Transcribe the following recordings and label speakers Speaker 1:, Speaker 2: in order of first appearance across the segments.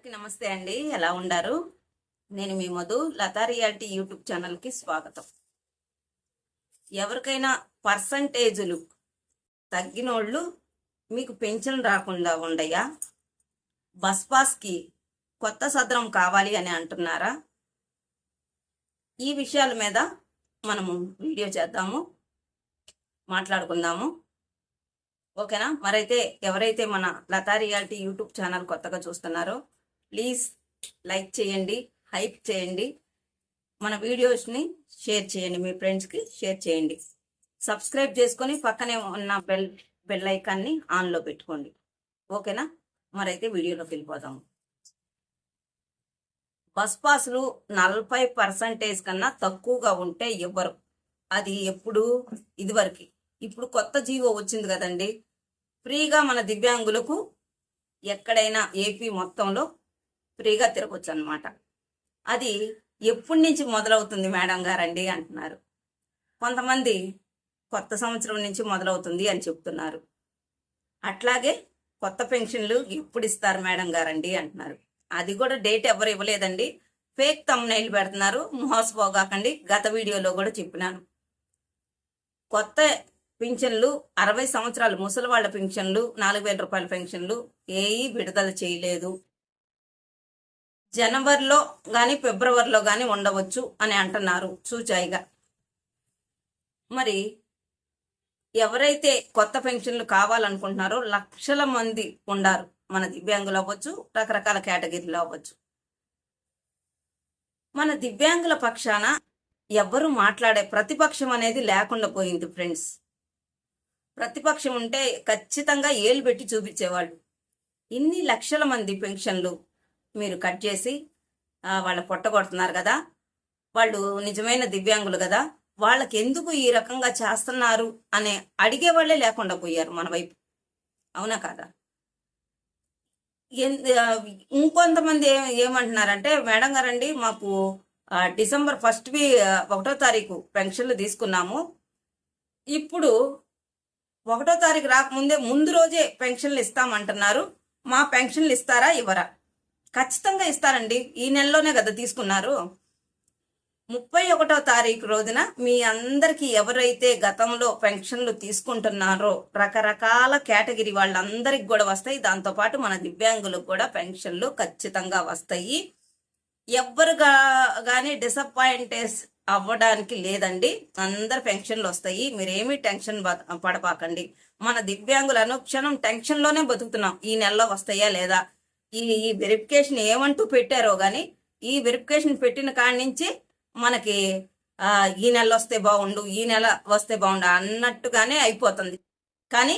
Speaker 1: అందరికీ నమస్తే అండి. ఎలా ఉండారు? నేను మీ మధు లతా రియాలిటీ యూట్యూబ్ ఛానల్కి స్వాగతం. ఎవరికైనా పర్సంటేజులు తగ్గినోళ్ళు మీకు పెన్షన్ రాకుండా ఉండయా? బస్ పాస్కి కొత్త సదరం కావాలి అని అంటున్నారా? ఈ విషయాల మీద మనము వీడియో చేద్దాము మాట్లాడుకుందాము. ఓకేనా? మరైతే ఎవరైతే మన లతా రియాలిటీ యూట్యూబ్ ఛానల్ కొత్తగా చూస్తున్నారో ప్లీజ్ లైక్ చేయండి హైప్ చేయండి మన వీడియోస్ని షేర్ చేయండి మీ ఫ్రెండ్స్కి షేర్ చేయండి. సబ్స్క్రైబ్ చేసుకొని పక్కనే ఉన్న బెల్ బెల్ ఐకాన్ని ఆన్లో పెట్టుకోండి. ఓకేనా? మరైతే వీడియోలోకి వెళ్ళిపోదాము బస్ పాస్లు నలభై పర్సంటేజ్ కన్నా తక్కువగా ఉంటే ఇవ్వరు అది ఎప్పుడు ఇదివరకు. ఇప్పుడు కొత్త జీవో వచ్చింది కదండి. ఫ్రీగా మన దివ్యాంగులకు ఎక్కడైనా ఏపీ మొత్తంలో ఫ్రీగా తిరగచ్చు అనమాట అది ఎప్పటి నుంచి మొదలవుతుంది మేడం గారండి అంటున్నారు. కొంతమంది కొత్త సంవత్సరం నుంచి మొదలవుతుంది అని చెప్తున్నారు. అట్లాగే కొత్త పెన్షన్లు ఎప్పుడు ఇస్తారు మేడం గారండి అంటున్నారు. అది కూడా డేట్ ఎవరు ఇవ్వలేదండి. ఫేక్ తమ్నైల్ పెడుతున్నారు. మోసపోగాకండి గత వీడియోలో కూడా చెప్పినాను. కొత్త పింఛన్లు అరవై సంవత్సరాలు ముసలి వాళ్ళ పింఛన్లు నాలుగు వేల రూపాయల పెన్షన్లు ఏవి విడుదల చేయలేదు. జనవరిలో కానీ ఫిబ్రవరిలో కానీ ఉండవచ్చు అని అంటున్నారు సూచాయిగా. మరి ఎవరైతే కొత్త పెన్షన్లు కావాలనుకుంటున్నారో లక్షల మంది ఉండారు. మన దివ్యాంగులు అవ్వచ్చు రకరకాల కేటగిరీలు అవ్వచ్చు. మన దివ్యాంగుల పక్షాన ఎవ్వరు మాట్లాడే ప్రతిపక్షం అనేది లేకుండా పోయింది ఫ్రెండ్స్. ప్రతిపక్షం ఉంటే ఖచ్చితంగా ఏలు పెట్టి చూపించేవాళ్ళు. ఇన్ని లక్షల మంది పెన్షన్లు మీరు కట్ చేసి వాళ్ళ పొట్ట కొడుతున్నారు కదా వాళ్ళు నిజమైన దివ్యాంగులు కదా వాళ్ళకి ఎందుకు ఈ రకంగా చేస్తున్నారు అనే అడిగే వాళ్ళే లేకుండా పోయారు మన వైపు. అవునా కాదా? ఇంకొంతమంది ఏమంటున్నారంటే మేడం గారండి మాకు డిసెంబర్ ఫస్ట్ వీ ఒకటో తారీఖు పెన్షన్లు తీసుకున్నాము. ఇప్పుడు ఒకటో తారీఖు రాకముందే ముందు రోజే పెన్షన్లు ఇస్తామంటున్నారు. మా పెన్షన్లు ఇస్తారా ఇవ్వరా? ఖచ్చితంగా ఇస్తారండి. ఈ నెలలోనే కదా తీసుకున్నారు. ముప్పై ఒకటో తారీఖు రోజున మీ అందరికీ ఎవరైతే గతంలో పెన్షన్లు తీసుకుంటున్నారో రకరకాల కేటగిరీ వాళ్ళందరికి కూడా వస్తాయి. దాంతోపాటు మన దివ్యాంగులకు కూడా పెన్షన్లు ఖచ్చితంగా వస్తాయి. ఎవ్వరుగా కానీ డిసప్పాయింటెస్ అవ్వడానికి లేదండి. అందరు పెన్షన్లు వస్తాయి. మీరేమీ టెన్షన్ పడపాకండి. మన దివ్యాంగులను క్షణం టెన్షన్లోనే బతుకుతున్నాం. ఈ నెలలో వస్తాయా లేదా? ఈ ఈ వెరిఫికేషన్ ఏమంటూ పెట్టారో కానీ ఈ వెరిఫికేషన్ పెట్టిన కాడి నుంచి మనకి ఈ నెల వస్తే బాగుండు ఈ నెల వస్తే బాగుండు అన్నట్టుగానే అయిపోతుంది. కానీ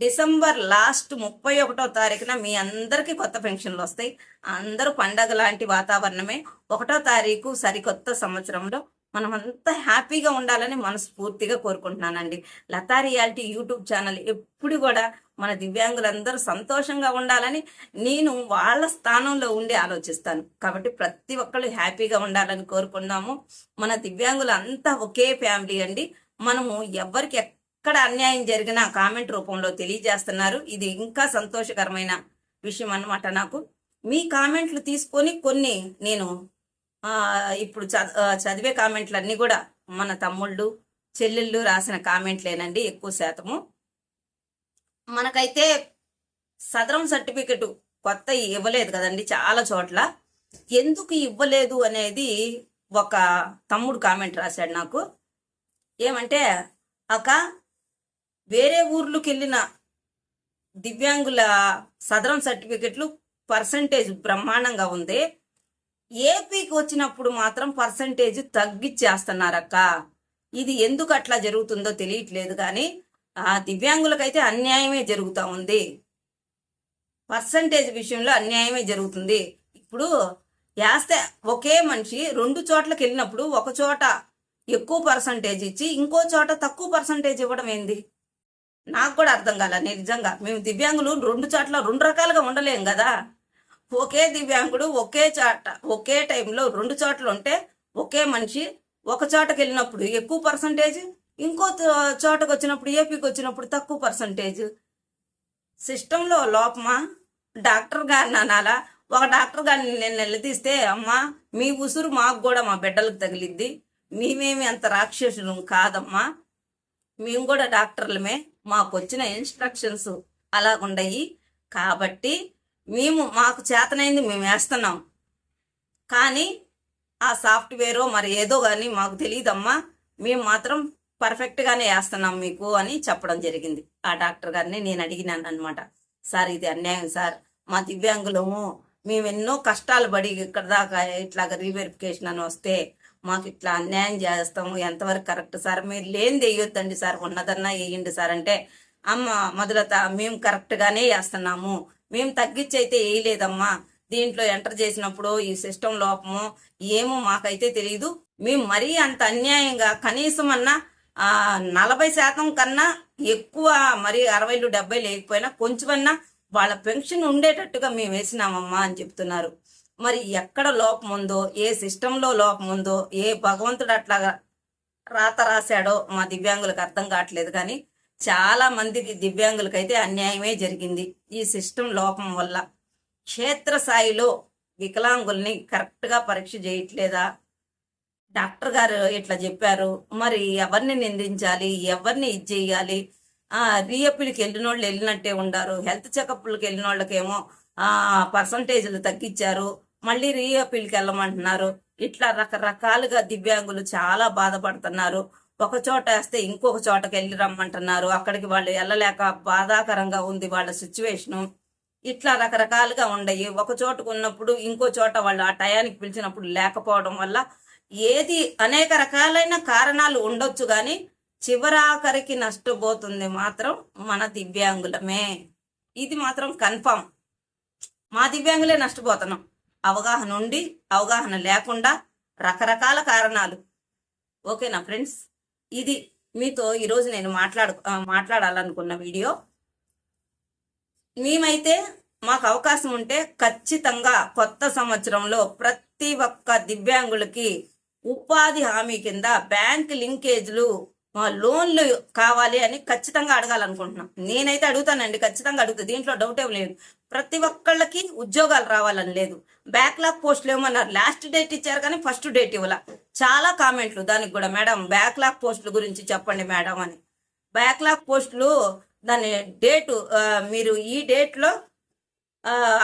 Speaker 1: డిసెంబర్ లాస్ట్ ముప్పై ఒకటో తారీఖున మీ అందరికీ కొత్త పెన్షన్లు వస్తాయి. అందరూ పండగ లాంటి వాతావరణమే. ఒకటో తారీఖు సరికొత్త సంవత్సరంలో మనం అంతా హ్యాపీగా ఉండాలని మనస్ఫూర్తిగా కోరుకుంటున్నానండి. లతా రియాలిటీ యూట్యూబ్ ఛానల్ ఎప్పుడు కూడా మన దివ్యాంగులందరూ సంతోషంగా ఉండాలని నేను వాళ్ళ స్థానంలో ఉండి ఆలోచిస్తాను. కాబట్టి ప్రతి ఒక్కళ్ళు హ్యాపీగా ఉండాలని కోరుకున్నాము మన దివ్యాంగులు అంతా ఒకే ఫ్యామిలీ అండి. మనము ఎవరికి ఎక్కడ అన్యాయం జరిగినా కామెంట్ రూపంలో తెలియజేస్తున్నారు. ఇది ఇంకా సంతోషకరమైన విషయం అన్నమాట నాకు. మీ కామెంట్లు తీసుకొని కొన్ని నేను ఇప్పుడు చదివే కామెంట్లు అన్నీ కూడా మన తమ్ముళ్ళు చెల్లెళ్ళు రాసిన కామెంట్లేనండి ఎక్కువ శాతము. మనకైతే సదరం సర్టిఫికెట్ కొత్త ఇవ్వలేదు కదండి చాలా చోట్ల. ఎందుకు ఇవ్వలేదు అనేది ఒక తమ్ముడు కామెంట్ రాశాడు నాకు. ఏమంటే అక్క వేరే ఊర్లోకి వెళ్ళిన దివ్యాంగుల సదరం సర్టిఫికెట్లు పర్సంటేజ్ బ్రహ్మాండంగా ఉంది. ఏపీకి వచ్చినప్పుడు మాత్రం పర్సంటేజ్ తగ్గిచ్చేస్తున్నారక్క. ఇది ఎందుకు అట్లా జరుగుతుందో తెలియట్లేదు కానీ ఆ దివ్యాంగులకైతే అన్యాయమే జరుగుతూ ఉంది. పర్సంటేజ్ విషయంలో అన్యాయమే జరుగుతుంది. ఇప్పుడు వేస్తే ఒకే మనిషి రెండు చోట్లకి వెళ్ళినప్పుడు ఒక చోట ఎక్కువ పర్సంటేజ్ ఇచ్చి ఇంకో చోట తక్కువ పర్సంటేజ్ ఇవ్వడం ఏంది? నాకు కూడా అర్థం కాల నిజంగా. మేము దివ్యాంగులు రెండు చోట్ల రెండు రకాలుగా ఉండలేం కదా. ఒకే దివ్యాంగుడు ఒకే చోట ఒకే టైంలో రెండు చోట్ల ఉంటే ఒకే మనిషి ఒక చోటకి వెళ్ళినప్పుడు ఎక్కువ పర్సంటేజ్ ఇంకో చోటకు వచ్చినప్పుడు ఏపీకి వచ్చినప్పుడు తక్కువ పర్సంటేజ్ సిస్టంలో లోపమా? డాక్టర్ గారిని అనాలా? ఒక డాక్టర్ గారిని నేను నిలదీస్తే అమ్మా మీ ఉసురు మాకు కూడా మా బిడ్డలకు తగిలిద్ది. మేమేమి అంత రాక్షసులు కాదమ్మా. మేము కూడా డాక్టర్లమే. మాకు వచ్చిన ఇన్స్ట్రక్షన్స్ అలాగుండయి. కాబట్టి మేము మాకు చేతనైంది మేము వేస్తున్నాం. కానీ ఆ సాఫ్ట్వేరో మరి ఏదో కానీ మాకు తెలియదమ్మా మేము మాత్రం పర్ఫెక్ట్గానే వేస్తున్నాం మీకు అని చెప్పడం జరిగింది. ఆ డాక్టర్ గారిని నేను అడిగినాను అనమాట సార్ ఇది అన్యాయం సార్. మా దివ్యాంగులము మేము ఎన్నో కష్టాలు పడి ఇక్కడ దాకా ఇట్లాగ రీవెరిఫికేషన్ అని వస్తే మాకు ఇట్లా అన్యాయం చేస్తాము. ఎంతవరకు కరెక్ట్ సార్? మీరు లేనిది వేయొద్దండి సార్. ఉన్నదన్నా వేయండి సార్. అంటే అమ్మ మొదలత మేము కరెక్ట్గానే వేస్తున్నాము. మేము తగ్గించి అయితే వేయలేదమ్మా. దీంట్లో ఎంటర్ చేసినప్పుడు ఈ సిస్టమ్ లోపము ఏమో మాకైతే తెలియదు మేము మరీ అంత అన్యాయంగా కనీసం అన్నా నలభై శాతం కన్నా ఎక్కువ మరి అరవైలు డెబ్బై లేకపోయినా కొంచెమన్నా వాళ్ళ పెన్షన్ ఉండేటట్టుగా మేము వేసినామమ్మా అని చెప్తున్నారు. మరి ఎక్కడ లోపం ఉందో ఏ సిస్టంలో లోపం ఉందో ఏ భగవంతుడు అట్లాగా రాత రాశాడో మా దివ్యాంగులకు అర్థం కావట్లేదు కానీ చాలా మందికి దివ్యాంగులకైతే అన్యాయమే జరిగింది ఈ సిస్టమ్ లోపం వల్ల. క్షేత్రస్థాయిలో వికలాంగుల్ని కరెక్ట్గా పరీక్ష చేయట్లేదా? డాక్టర్ గారు ఇట్లా చెప్పారు. మరి ఎవరిని నిందించాలి? ఎవరిని ఇది చేయాలి? ఆ రీఅప్పీల్కి వెళ్ళిన వాళ్ళు వెళ్ళినట్టే ఉండారు. హెల్త్ చెకప్లకు వెళ్ళిన వాళ్ళకేమో ఆ పర్సంటేజ్లు తగ్గించారు. మళ్ళీ రీఅప్పీల్కి వెళ్ళమంటున్నారు. ఇట్లా రకరకాలుగా దివ్యాంగులు చాలా బాధపడుతున్నారు. ఒక చోట వేస్తే ఇంకొక చోటకి వెళ్ళి రమ్మంటున్నారు. అక్కడికి వాళ్ళు వెళ్ళలేక బాధాకరంగా ఉంది వాళ్ళ సిచ్యువేషను. ఇట్లా రకరకాలుగా ఉండయి. ఒక చోటకు ఉన్నప్పుడు ఇంకో చోట వాళ్ళు ఆ టయానికి పిలిచినప్పుడు లేకపోవడం వల్ల ఏది అనేక రకాలైన కారణాలు ఉండొచ్చు కానీ చివరాఖరికి నష్టపోతుంది మాత్రం మన దివ్యాంగులమే. ఇది మాత్రం కన్ఫామ్. మా దివ్యాంగులే నష్టపోతున్నాం. అవగాహన ఉండి అవగాహన లేకుండా రకరకాల కారణాలు. ఓకేనా ఫ్రెండ్స్? ఇది మీతో ఈరోజు నేను మాట్లాడు మాట్లాడాలనుకున్న వీడియో. మేమైతే మాకు అవకాశం ఉంటే ఖచ్చితంగా కొత్త సంవత్సరంలో ప్రతి ఒక్క దివ్యాంగులకి ఉపాధి హామీ కింద బ్యాంక్ లింకేజ్లు మా లోన్లు కావాలి అని ఖచ్చితంగా అడగాలనుకుంటున్నాం. నేనైతే అడుగుతానండి ఖచ్చితంగా అడుగుతా. దీంట్లో డౌట్ ఏం లేదు. ప్రతి ఒక్కళ్ళకి ఉద్యోగాలు రావాలని లేదు. బ్యాక్లాగ్ పోస్టులు ఏమన్నారు లాస్ట్ డేట్ ఇచ్చారు కానీ ఫస్ట్ డేట్ ఇవ్వాల. చాలా కామెంట్లు దానికి కూడా మేడం బ్యాక్లాగ్ పోస్టుల గురించి చెప్పండి మేడం అని. బ్యాక్లాగ్ పోస్టులు దాని డేటు మీరు ఈ డేట్లో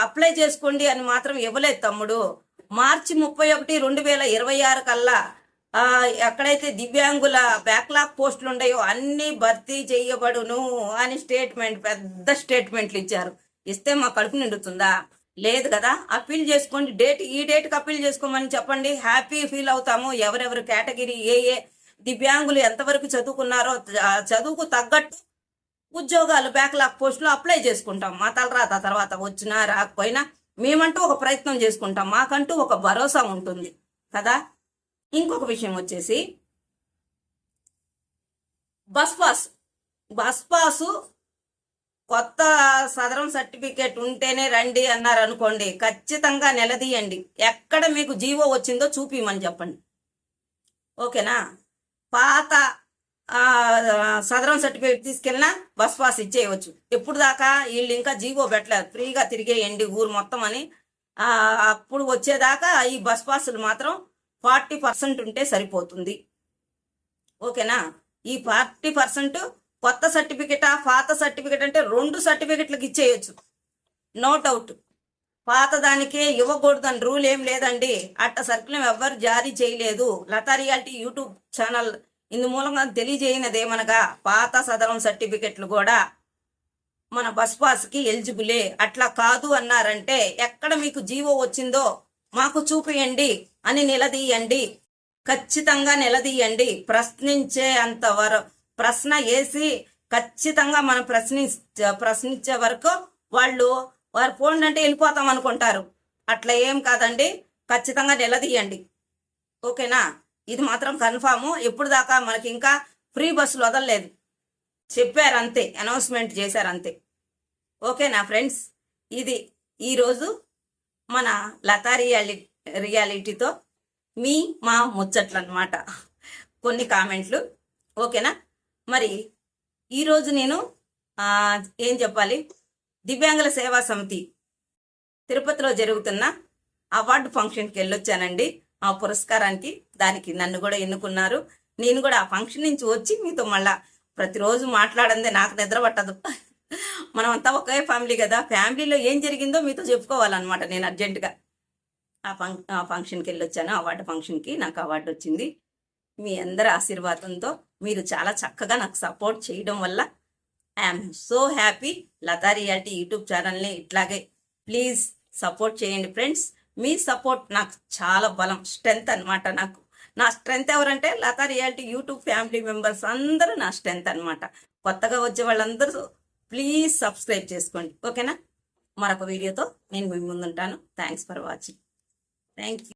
Speaker 1: అప్లై చేసుకోండి అని మాత్రం ఇవ్వలేదు తమ్ముడు. మార్చి ముప్పై ఒకటి రెండు వేల ఇరవై ఆరు కల్లా ఎక్కడైతే దివ్యాంగుల బ్యాక్లాగ్ పోస్టులు ఉన్నాయో అన్ని భర్తీ చేయబడును అని స్టేట్మెంట్ పెద్ద స్టేట్మెంట్లు ఇచ్చారు. ఇస్తే మా కడుపు నిండుతుందా? లేదు కదా. అప్పీల్ చేసుకోండి. డేట్ ఈ డేట్కి అప్పీల్ చేసుకోమని చెప్పండి. హ్యాపీ ఫీల్ అవుతాము. ఎవరెవరు కేటగిరీ ఏ ఏ దివ్యాంగులు ఎంతవరకు చదువుకున్నారో చదువుకు తగ్గట్టు ఉద్యోగాలు బ్యాక్లాగ్ పోస్టులు అప్లై చేసుకుంటాం. మా తలరాత తర్వాత వచ్చినా రాకపోయినా మేమంటూ ఒక ప్రయత్నం చేసుకుంటాం. మాకంటూ ఒక భరోసా ఉంటుంది. కదా? ఇంకొక విషయం వచ్చేసి బస్ పాస్ బస్ పాసు కొత్త సదరం సర్టిఫికేట్ ఉంటేనే రండి అన్నారు అనుకోండి ఖచ్చితంగా నిలదీయండి. ఎక్కడ మీకు జీవో వచ్చిందో చూపిమని చెప్పండి. ఓకేనా? పాత సదరం సర్టిఫికేట్ తీసుకెళ్ళినా బస్ పాస్ ఇచ్చేయవచ్చు. ఎప్పుడు దాకా వీళ్ళు ఇంకా జీవో పెట్టలేదు. ఫ్రీగా తిరిగేయండి ఊరు మొత్తం అని. అప్పుడు వచ్చేదాకా ఈ బస్ పాసులు మాత్రం ఫార్టీ పర్సెంట్ ఉంటే సరిపోతుంది. ఓకేనా? ఈ ఫార్టీ పర్సెంట్ కొత్త సర్టిఫికెటా పాత సర్టిఫికేట్ అంటే రెండు సర్టిఫికెట్లకు ఇచ్చేయచ్చు. No doubt. పాత దానికే ఇవ్వకూడదని రూల్ ఏం లేదండి. అట్ట సర్కులం ఎవ్వరు జారీ చేయలేదు. లతా రియాలిటీ యూట్యూబ్ ఛానల్ ఇందు మూలంగా తెలియజేయనదేమనగా పాత సదరం సర్టిఫికెట్లు కూడా మన బస్ పాస్కి ఎలిజిబులే. అట్లా కాదు అన్నారంటే ఎక్కడ మీకు జీవో వచ్చిందో మాకు చూపియండి అని నిలదీయండి. ఖచ్చితంగా నిలదీయండి. ప్రశ్నించే అంత వర ప్రశ్న వేసి ఖచ్చితంగా మనం ప్రశ్ని ప్రశ్నించే వరకు వాళ్ళు వారు ఫోన్ అంటే వెళ్ళిపోతాం అనుకుంటారు. అట్లా ఏం కాదండి. ఖచ్చితంగా నిలదీయండి. ఓకేనా? ఇది మాత్రం కన్ఫాము. ఎప్పుడు దాకా మనకి ఇంకా ఫ్రీ బస్సులు వదలలేదు. చెప్పారు అంతే అనౌన్స్మెంట్ చేశారు అంతే ఓకేనా ఫ్రెండ్స్? ఇది ఈరోజు మన లతా రియాలి రియాలిటీతో మీ మా ముచ్చట్లు అనమాట కొన్ని కామెంట్లు. ఓకేనా? మరి ఈరోజు నేను ఏం చెప్పాలి? దివ్యాంగుల సేవా సమితి తిరుపతిలో జరుగుతున్న అవార్డు ఫంక్షన్కి వెళ్ళొచ్చానండి. ఆ పురస్కారానికి దానికి నన్ను కూడా ఎన్నుకున్నారు. నేను కూడా ఆ ఫంక్షన్ నుంచి వచ్చి మీతో మళ్ళా ప్రతిరోజు మాట్లాడందే నాకు నిద్ర పట్టదు. మనమంతా ఒకే ఫ్యామిలీ కదా. ఫ్యామిలీలో ఏం జరిగిందో మీతో చెప్పుకోవాలన్నమాట నేను అర్జెంటుగా. ఆ ఫంక్ ఆ ఫంక్షన్కి వెళ్ళొచ్చాను. అవార్డు ఫంక్షన్కి నాకు అవార్డు వచ్చింది. మీ అందరి ఆశీర్వాదంతో మీరు చాలా చక్కగా నాకు సపోర్ట్ చేయడం వల్ల I'm so happy. Latha reality YouTube ఛానల్ని ఇట్లాగే ప్లీజ్ సపోర్ట్ చేయండి ఫ్రెండ్స్. మీ సపోర్ట్ నాకు చాలా బలం స్ట్రెంగ్త్ అనమాట నాకు. నా స్ట్రెంగ్త్ ఎవరంటే Latha reality YouTube family members అందరూ నా స్ట్రెంగ్త్ అనమాట కొత్తగా వచ్చే వాళ్ళందరూ ప్లీజ్ సబ్స్క్రైబ్ చేసుకోండి. ఓకేనా? మరొక వీడియోతో నేను మీ ముందుంటాను. Thanks for watching. Thank you.